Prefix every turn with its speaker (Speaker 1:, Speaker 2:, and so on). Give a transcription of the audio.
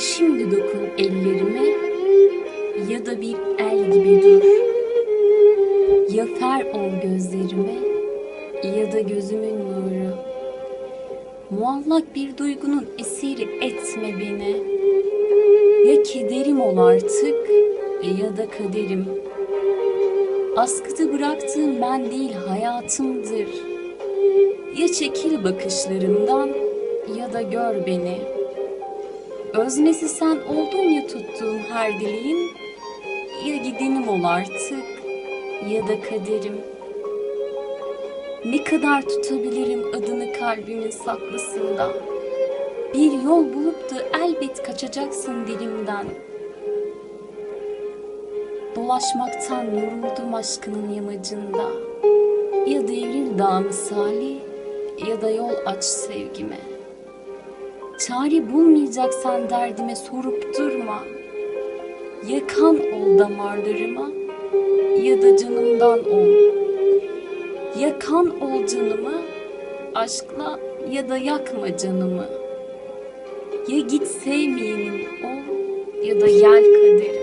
Speaker 1: şimdi dokun ellerime ya da bir el gibi dur. Ya fer ol gözlerime ya da gözümün nuru. Muallak bir duygunun esiri etme beni. Ya kederim ol artık ya da kaderim. Askıda bıraktığım ben değil hayatımdır. Ya çekil bakışlarımdan ya da gör beni. Öznesi sen oldun ya tuttuğum her dileğin, ya gidenim ol artık ya da kaderim. Ne kadar tutabilirim adını kalbimin saklısında. Bir yol bulup da elbet kaçacaksın dilimden. Dolaşmaktan yoruldum aşkının yamacında. Ya devril dağ misali ya da yol aç sevgime. Çare bulmayacaksan derdime sorup durma. Ya kan ol damarlarıma ya da canımdan ol. Ya kan ol canımı aşkla ya da yakma canımı. Ya git sevmeyenim ol ya da gel kaderim.